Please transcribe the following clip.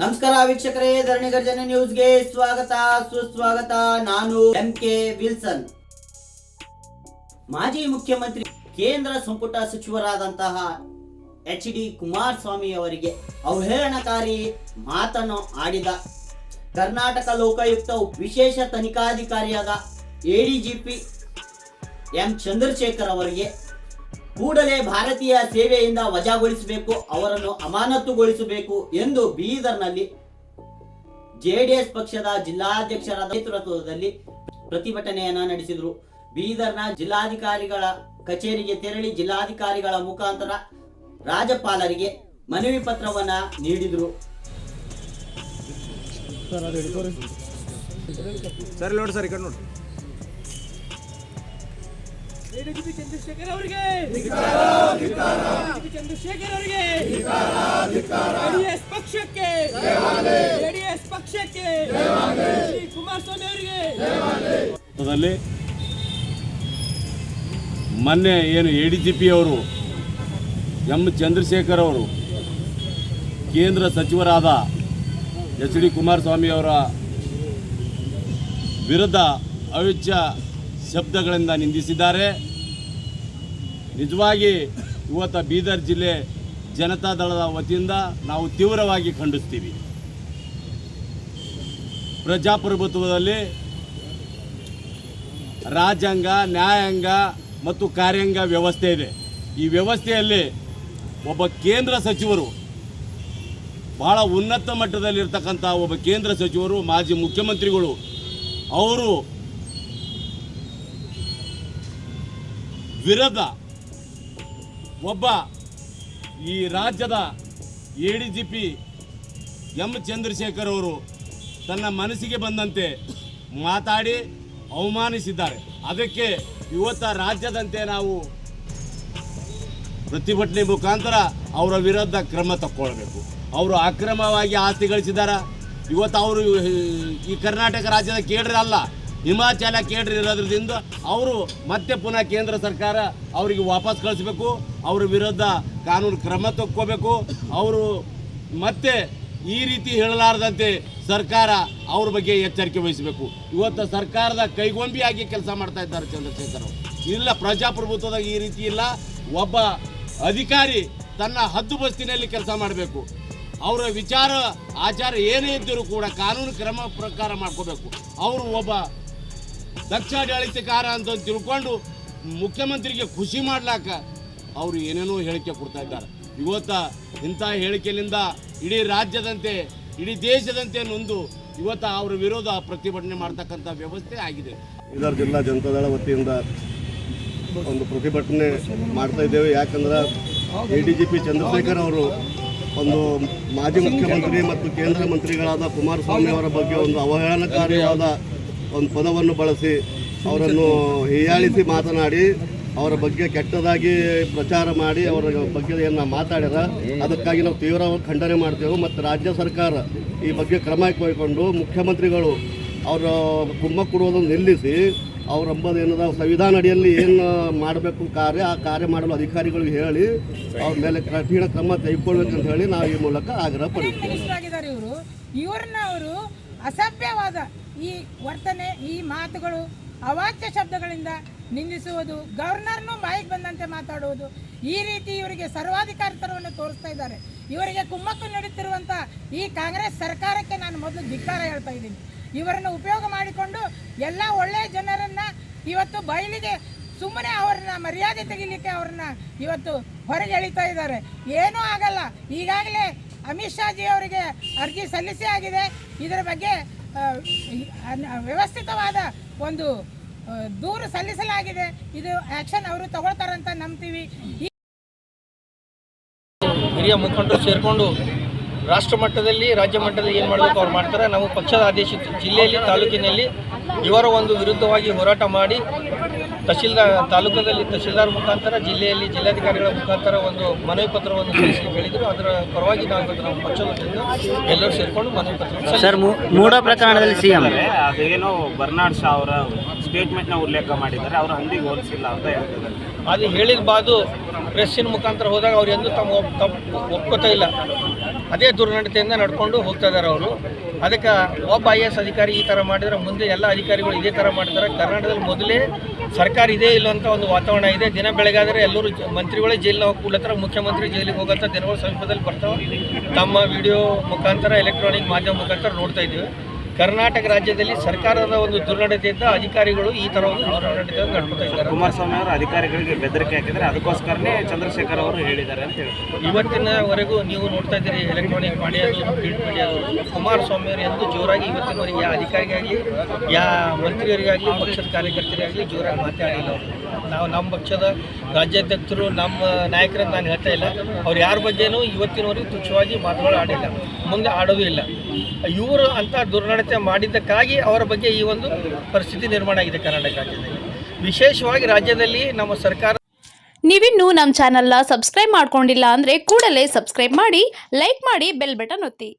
ನಮಸ್ಕಾರ ವೀಕ್ಷಕರೇ, ಧರಣಿ ಗರ್ಜನೆ ನ್ಯೂಸ್ಗೆ ಸ್ವಾಗತ. ಸುಸ್ವಾಗತ. ನಾನು ಎಂ ಕೆ ವಿಲ್ಸನ್. ಮಾಜಿ ಮುಖ್ಯಮಂತ್ರಿ, ಕೇಂದ್ರ ಸಂಪುಟ ಸಚಿವರಾದಂತಹ ಎಚ್ ಡಿ ಕುಮಾರಸ್ವಾಮಿ ಅವರಿಗೆ ಅವಹೇಳನಕಾರಿ ಮಾತನ್ನು ಆಡಿದ ಕರ್ನಾಟಕ ಲೋಕಾಯುಕ್ತ, ವಿಶೇಷ ತನಿಖಾಧಿಕಾರಿಯಾದ ಎಡಿಜಿಪಿ ಎಂ ಚಂದ್ರಶೇಖರ್ ಅವರಿಗೆ ಕೂಡಲೇ ಭಾರತೀಯ ಸೇವೆಯಿಂದ ವಜಾಗೊಳಿಸಬೇಕು, ಅವರನ್ನು ಅಮಾನತುಗೊಳಿಸಬೇಕು ಎಂದು ಬೀದರ್ನಲ್ಲಿ ಜೆಡಿಎಸ್ ಪಕ್ಷದ ಜಿಲ್ಲಾಧ್ಯಕ್ಷರ ನೇತೃತ್ವದಲ್ಲಿ ಪ್ರತಿಭಟನೆಯನ್ನ ನಡೆಸಿದರು. ಬೀದರ್ನ ಜಿಲ್ಲಾಧಿಕಾರಿಗಳ ಕಚೇರಿಗೆ ತೆರಳಿ ಜಿಲ್ಲಾಧಿಕಾರಿಗಳ ಮುಖಾಂತರ ರಾಜ್ಯಪಾಲರಿಗೆ ಮನವಿ ಪತ್ರವನ್ನ ನೀಡಿದರು. ಸರಿ ನೋಡಿ ಸರ್ ನೋಡಿ ಪಕ್ಷಕ್ಕೆ. ಮೊನ್ನೆ ಏನು ಎ ಡಿ ಜಿ ಪಿ ಅವರು, ಎಂ ಚಂದ್ರಶೇಖರ್ ಅವರು, ಕೇಂದ್ರ ಸಚಿವರಾದ ಎಚ್ ಡಿ ಕುಮಾರಸ್ವಾಮಿ ಅವರ ವಿರುದ್ಧ ಅವಿಚ್ಛ ಶಬ್ದಗಳಿಂದ ನಿಂದಿಸಿದ್ದಾರೆ. ನಿಜವಾಗಿ ಇವತ್ತು ಬೀದರ್ ಜಿಲ್ಲೆ ಜನತಾ ದಳದ ವತಿಯಿಂದ ನಾವು ತೀವ್ರವಾಗಿ ಖಂಡಿಸ್ತೀವಿ. ಪ್ರಜಾಪ್ರಭುತ್ವದಲ್ಲಿ ರಾಜ್ಯಾಂಗ ನ್ಯಾಯಾಂಗ ಮತ್ತು ಕಾರ್ಯಾಂಗ ವ್ಯವಸ್ಥೆ ಇದೆ. ಈ ವ್ಯವಸ್ಥೆಯಲ್ಲಿ ಒಬ್ಬ ಕೇಂದ್ರ ಸಚಿವರು ಬಹಳ ಉನ್ನತ ಮಟ್ಟದಲ್ಲಿರ್ತಕ್ಕಂಥ ಒಬ್ಬ ಕೇಂದ್ರ ಸಚಿವರು, ಮಾಜಿ ಮುಖ್ಯಮಂತ್ರಿಗಳು, ಅವರು ವಿರುದ್ಧ ಒಬ್ಬ ಈ ರಾಜ್ಯದ A D G P M Chandrashekhar ಅವರು ತನ್ನ ಮನಸ್ಸಿಗೆ ಬಂದಂತೆ ಮಾತಾಡಿ ಅವಮಾನಿಸಿದ್ದಾರೆ. ಅದಕ್ಕೆ ಇವತ್ತ ರಾಜ್ಯದಂತೆ ನಾವು ಪ್ರತಿಭಟನೆ ಮುಖಾಂತರ ಅವರ ವಿರುದ್ಧ ಕ್ರಮ ತಕ್ಕೊಳ್ಬೇಕು. ಅವರು ಅಕ್ರಮವಾಗಿ ಆಸ್ತಿ ಗಳಿಸಿದ್ದಾರೆ? ಇವತ್ತು ಅವರು ಈ ಕರ್ನಾಟಕ ರಾಜ್ಯದ ಕೇಡ್ರಿ ಅಲ್ಲ ಹಿಮಾಚಲ ಕೇಡ್ರಿ ಇರೋದ್ರಿಂದ ಅವರು ಮತ್ತೆ ಪುನಃ ಕೇಂದ್ರ ಸರ್ಕಾರ ಅವರಿಗೆ ವಾಪಸ್ ಕಳಿಸ್ಬೇಕು. ಅವ್ರ ವಿರುದ್ಧ ಕಾನೂನು ಕ್ರಮ ತಕ್ಕೋಬೇಕು. ಅವರು ಮತ್ತೆ ಈ ರೀತಿ ಹೇಳಲಾರದಂತೆ ಸರ್ಕಾರ ಅವ್ರ ಬಗ್ಗೆ ಎಚ್ಚರಿಕೆ ವಹಿಸಬೇಕು. ಇವತ್ತು ಸರ್ಕಾರದ ಕೈಗೊಂಬಿಯಾಗಿ ಕೆಲಸ ಮಾಡ್ತಾ ಇದ್ದಾರೆ ಚಂದ್ರಶೇಖರ್ ಅವರು. ಇಲ್ಲ, ಪ್ರಜಾಪ್ರಭುತ್ವದಾಗ ಈ ರೀತಿ ಇಲ್ಲ. ಒಬ್ಬ ಅಧಿಕಾರಿ ತನ್ನ ಹದ್ದು ಬಸ್ತಿನಲ್ಲಿ ಕೆಲಸ ಮಾಡಬೇಕು. ಅವರ ವಿಚಾರ, ಆಚಾರ ಏನೇ ಇದ್ದರೂ ಕೂಡ ಕಾನೂನು ಕ್ರಮ ಪ್ರಕಾರ ಮಾಡ್ಕೋಬೇಕು. ಅವರು ಒಬ್ಬ ದಕ್ಷ ಆಡಳಿತಕಾರ ಅಂತ ತಿಳ್ಕೊಂಡು ಮುಖ್ಯಮಂತ್ರಿಗೆ ಖುಷಿ ಮಾಡ್ಲಾಕ ಅವರು ಏನೇನೋ ಹೇಳಿಕೆ ಕೊಡ್ತಾ ಇದ್ದಾರೆ. ಇವತ್ತ ಇಂಥ ಹೇಳಿಕೆಯಿಂದ ಇಡೀ ರಾಜ್ಯದಂತೆ, ಇಡೀ ದೇಶದಂತೆ ನೊಂದು ಇವತ್ತು ಅವರ ವಿರೋಧ ಪ್ರತಿಭಟನೆ ಮಾಡ್ತಕ್ಕಂಥ ವ್ಯವಸ್ಥೆ ಆಗಿದೆ. ಇದರ ಜಿಲ್ಲಾ ಜನತಾದಳ ವತಿಯಿಂದ ಒಂದು ಪ್ರತಿಭಟನೆ ಮಾಡ್ತಾ ಇದ್ದೇವೆ. ಯಾಕಂದ್ರೆ A D G P Chandrashekhar ಅವರು ಒಂದು ಮಾಜಿ ಮುಖ್ಯಮಂತ್ರಿ ಮತ್ತು ಕೇಂದ್ರ ಮಂತ್ರಿಗಳಾದ ಕುಮಾರಸ್ವಾಮಿ ಅವರ ಬಗ್ಗೆ ಒಂದು ಅವಹೇಳನಕಾರಿಯಾದ ಒಂದು ಪದವನ್ನು ಬಳಸಿ ಅವರನ್ನು ಹೀಯಾಳಿಸಿ ಮಾತನಾಡಿ ಅವರ ಬಗ್ಗೆ ಕೆಟ್ಟದಾಗಿ ಪ್ರಚಾರ ಮಾಡಿ ಅವರ ಬಗ್ಗೆ ಏನು ಮಾತಾಡ್ಯಾರ, ಅದಕ್ಕಾಗಿ ನಾವು ತೀವ್ರ ಖಂಡನೆ ಮಾಡ್ತೇವೆ. ಮತ್ತು ರಾಜ್ಯ ಸರ್ಕಾರ ಈ ಬಗ್ಗೆ ಕ್ರಮ ಕೈಗೊಂಡು ಮುಖ್ಯಮಂತ್ರಿಗಳು ಅವರ ಕುಮ್ಮ ಕೊಡುವುದನ್ನು ನಿಲ್ಲಿಸಿ ಅವ್ರ ಅಂಬದು ಏನದ ಸಂವಿಧಾನ ಅಡಿಯಲ್ಲಿ ಏನು ಮಾಡಬೇಕು ಕಾರ್ಯ, ಆ ಕಾರ್ಯ ಮಾಡಲು ಅಧಿಕಾರಿಗಳಿಗೆ ಹೇಳಿ ಅವ್ರ ಮೇಲೆ ಕಠಿಣ ಕ್ರಮ ತೆಗೆದುಕೊಳ್ಬೇಕಂತ ಹೇಳಿ ನಾವು ಈ ಮೂಲಕ ಆಗ್ರಹ ಪಡಿಸ್ತೇವೆ ಅಸಭ್ಯವಾದ ಈ ವರ್ತನೆ, ಈ ಮಾತುಗಳು ಅವಾಚ್ಯ ಶಬ್ದಗಳಿಂದ ನಿಂದಿಸುವುದು, ಗವರ್ನರ್ನು ಬಾಯಿಗೆ ಬಂದಂತೆ ಮಾತಾಡುವುದು, ಈ ರೀತಿ ಇವರಿಗೆ ಸರ್ವಾಧಿಕಾರಿತನವನ್ನು ತೋರಿಸ್ತಾ ಇದ್ದಾರೆ. ಇವರಿಗೆ ಕುಮ್ಮಕ್ಕು ನೀಡುತ್ತಿರುವಂಥ ಈ ಕಾಂಗ್ರೆಸ್ ಸರ್ಕಾರಕ್ಕೆ ನಾನು ಮೊದಲು ಧಿಕ್ಕಾರ ಹೇಳ್ತಾ ಇದ್ದೀನಿ. ಇವರನ್ನು ಉಪಯೋಗ ಮಾಡಿಕೊಂಡು ಎಲ್ಲ ಒಳ್ಳೆಯ ಜನರನ್ನು ಇವತ್ತು ಬಯಲಿಗೆ ಸುಮ್ಮನೆ ಅವರನ್ನ ಮರ್ಯಾದೆ ತೆಗಿಲಿಕ್ಕೆ ಅವ್ರನ್ನ ಇವತ್ತು ಹೊರಗೆ ಎಳಿತಾ ಇದ್ದಾರೆ. ಏನೂ ಆಗಲ್ಲ. ಈಗಾಗಲೇ ಅಮಿತ್ ಶಾಜಿ ಅವರಿಗೆ ಅರ್ಜಿ ಸಲ್ಲಿಸಿ ಆಗಿದೆ. ಇದರ ಬಗ್ಗೆ ವ್ಯವಸ್ಥಿತವಾದ ಒಂದು ದೂರು ಸಲ್ಲಿಸಲಾಗಿದೆ. ಇದು ಆ್ಯಕ್ಷನ್ ಅವರು ತಗೊಳ್ತಾರಂತ ನಂಬ್ತೀವಿ. ಹಿರಿಯ ಮುಖಂಡರು ಸೇರಿಕೊಂಡು ರಾಷ್ಟ್ರ ಮಟ್ಟದಲ್ಲಿ ರಾಜ್ಯ ಮಟ್ಟದಲ್ಲಿ ಏನು ಮಾಡಬೇಕು ಅವ್ರು ಮಾಡ್ತಾರೆ. ನಾವು ಪಕ್ಷದ ಆದೇಶಿತ್ತು ಜಿಲ್ಲೆಯಲ್ಲಿ ತಾಲೂಕಿನಲ್ಲಿ ಇವರ ಒಂದು ವಿರುದ್ಧವಾಗಿ ಹೋರಾಟ ಮಾಡಿ ತಹಶೀಲ್ದಾರ್ ತಾಲೂಕದಲ್ಲಿ ತಹಶೀಲ್ದಾರ್ ಮುಖಾಂತರ ಜಿಲ್ಲೆಯಲ್ಲಿ ಜಿಲ್ಲಾಧಿಕಾರಿಗಳ ಮುಖಾಂತರ ಒಂದು ಮನವಿ ಪತ್ರವನ್ನು ಸಲ್ಲಿಸಿ ಹೇಳಿದರು. ಅದರ ಪರವಾಗಿ ನಾವು ಇವತ್ತು ನಮ್ಮ ಪಕ್ಷದ ಎಲ್ಲರೂ ಸೇರಿಕೊಂಡು ಮನವಿ ಪತ್ರ ಸರ್ ಮೂಡ ಪ್ರಕರಣದಲ್ಲಿ ಸಿಎಂ ಅದೇನೋ ಬರ್ನಾಡ್ ಶಾ ಅವರ ಸ್ಟೇಟ್ಮೆಂಟ್ನ ಉಲ್ಲೇಖ ಮಾಡಿದ್ದಾರೆ. ಅವರು ಹಂದಿಗೆ ಹೋಲಿಸಿಲ್ಲ ಅಂತ ಹೇಳ್ತಿದ್ದಾರೆ. ಅದು ಹೇಳಿದ ಬಾದು ಪ್ರೆಸ್ಸಿನ ಮುಖಾಂತರ ಹೋದಾಗ ಅವ್ರು ಎಂದೂ ತಮ್ಮ ಒಪ್ಕೋತಾ ಇಲ್ಲ. ಅದೇ ದುರ್ನಡತೆಯಿಂದ ನಡ್ಕೊಂಡು ಹೋಗ್ತಾ ಇದ್ದಾರೆ ಅವರು. ಅದಕ್ಕೆ ಒಬ್ಬ ಐ ಎಸ್ ಅಧಿಕಾರಿ ಈ ಥರ ಮಾಡಿದರೆ ಮುಂದೆ ಎಲ್ಲ ಅಧಿಕಾರಿಗಳು ಇದೇ ಥರ ಮಾಡ್ತಾರೆ. ಕರ್ನಾಟಕದಲ್ಲಿ ಮೊದಲೇ ಸರ್ಕಾರ ಇದೇ ಇಲ್ಲ ಒಂದು ವಾತಾವರಣ ಇದೆ. ದಿನ ಬೆಳಗಾದರೆ ಎಲ್ಲರೂ ಮಂತ್ರಿಗಳೇ ಜೈಲಿನ ಹೋಗಿ ಮುಖ್ಯಮಂತ್ರಿ ಜೈಲಿಗೆ ಹೋಗತ್ತ ದಿನಗಳು ಸಮೀಪದಲ್ಲಿ ಬರ್ತಾವೆ. ತಮ್ಮ ವಿಡಿಯೋ ಮುಖಾಂತರ ಎಲೆಕ್ಟ್ರಾನಿಕ್ ಮಾಧ್ಯಮ ಮುಖಾಂತರ ನೋಡ್ತಾ ಇದ್ದೀವಿ. ಕರ್ನಾಟಕ ರಾಜ್ಯದಲ್ಲಿ ಸರ್ಕಾರದ ಒಂದು ದುರ್ನಡತೆಯಿಂದ ಅಧಿಕಾರಿಗಳು ಈ ಥರ ಒಂದು ದುರ್ನಡತೆಯಿಂದ ನಡ್ಕೊತಾ ಇದ್ದಾರೆ ಕುಮಾರಸ್ವಾಮಿ ಅವರು ಅಧಿಕಾರಿಗಳಿಗೆ ಬೆದರಿಕೆ ಹಾಕಿದ್ರೆ ಅದಕ್ಕೋಸ್ಕರನೇ ಚಂದ್ರಶೇಖರ್ ಅವರು ಹೇಳಿದ್ದಾರೆ ಅಂತ ಹೇಳಿ ಇವತ್ತಿನವರೆಗೂ ನೀವು ನೋಡ್ತಾ ಇದ್ದೀರಿ ಎಲೆಕ್ಟ್ರಾನಿಕ್ ಮೀಡಿಯಾದು ಪ್ರಿಂಟ್ ಮೀಡಿಯಾದು ಕುಮಾರಸ್ವಾಮಿ ಅವರು ಎಂದು ಜೋರಾಗಿ ಇವತ್ತಿನವರೆಗೆ ಯಾವ ಅಧಿಕಾರಿಗಾಗಲಿ ಯಾವ ಮಂತ್ರಿಯವರಿಗಾಗಲಿ ಪಕ್ಷದ ಕಾರ್ಯಕರ್ತರಿಗಾಗಲಿ ಜೋರಾಗಿ ಮಾತಾಡಿಲ್ಲ ಅವರು. ನಾವು ನಮ್ಮ ಪಕ್ಷದ ರಾಜ್ಯಾಧ್ಯಕ್ಷರು, ನಮ್ಮ ನಾಯಕರನ್ನು ನಾನು ಹೇಳ್ತಾ ಇಲ್ಲ. ಅವ್ರು ಯಾರ ಬಗ್ಗೆನೂ ಇವತ್ತಿನವರೆಗೂ ತುಚ್ಛವಾಗಿ ಮಾತುಗಳು ಆಡಿಲ್ಲ. ಮುಂದೆ ಆಡೋದು ಇಲ್ಲ. ಇವರು ಅಂಥ ದುರ್ನಡತೆ ಮಾಡಿದ್ದಕ್ಕಾಗಿ ಅವರ ಬಗ್ಗೆ ಈ ಒಂದು ಪರಿಸ್ಥಿತಿ ನಿರ್ಮಾಣ ಆಗಿದೆ ಕರ್ನಾಟಕ ರಾಜ್ಯದಲ್ಲಿ. ವಿಶೇಷವಾಗಿ ರಾಜ್ಯದಲ್ಲಿ ನಮ್ಮ ಸರ್ಕಾರ ನೀವಿನ್ನೂ ನಮ್ಮ ಚಾನಲ್ನ ಸಬ್ಸ್ಕ್ರೈಬ್ ಮಾಡ್ಕೊಂಡಿಲ್ಲ ಅಂದರೆ ಕೂಡಲೇ ಸಬ್ಸ್ಕ್ರೈಬ್ ಮಾಡಿ, ಲೈಕ್ ಮಾಡಿ, ಬೆಲ್ ಬಟನ್ ಒತ್ತಿ.